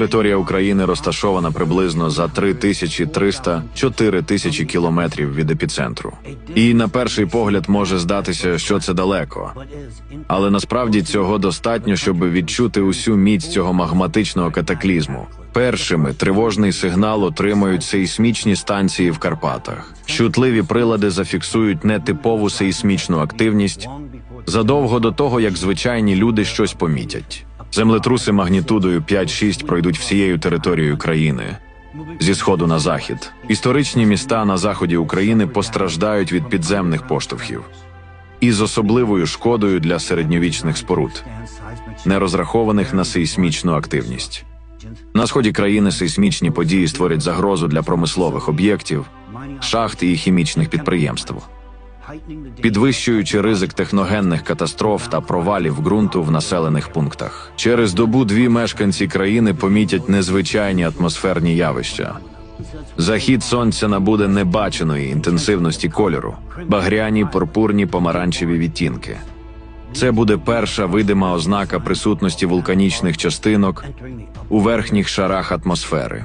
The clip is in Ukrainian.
Територія України розташована приблизно за 3300-4 тисячі кілометрів від епіцентру. І на перший погляд може здатися, що це далеко. Але насправді цього достатньо, щоб відчути усю міць цього магматичного катаклізму. Першими тривожний сигнал отримають сейсмічні станції в Карпатах. Чутливі прилади зафіксують нетипову сейсмічну активність задовго до того, як звичайні люди щось помітять. Землетруси магнітудою 5-6 пройдуть всією територією країни зі сходу на захід. Історичні міста на заході України постраждають від підземних поштовхів із особливою шкодою для середньовічних споруд, не розрахованих на сейсмічну активність. На сході країни сейсмічні події створять загрозу для промислових об'єктів, шахт і хімічних підприємств, підвищуючи ризик техногенних катастроф та провалів ґрунту в населених пунктах. Через добу дві мешканці країни помітять незвичайні атмосферні явища. Захід сонця набуде небаченої інтенсивності кольору, багряні, пурпурні, помаранчеві відтінки. Це буде перша видима ознака присутності вулканічних частинок у верхніх шарах атмосфери.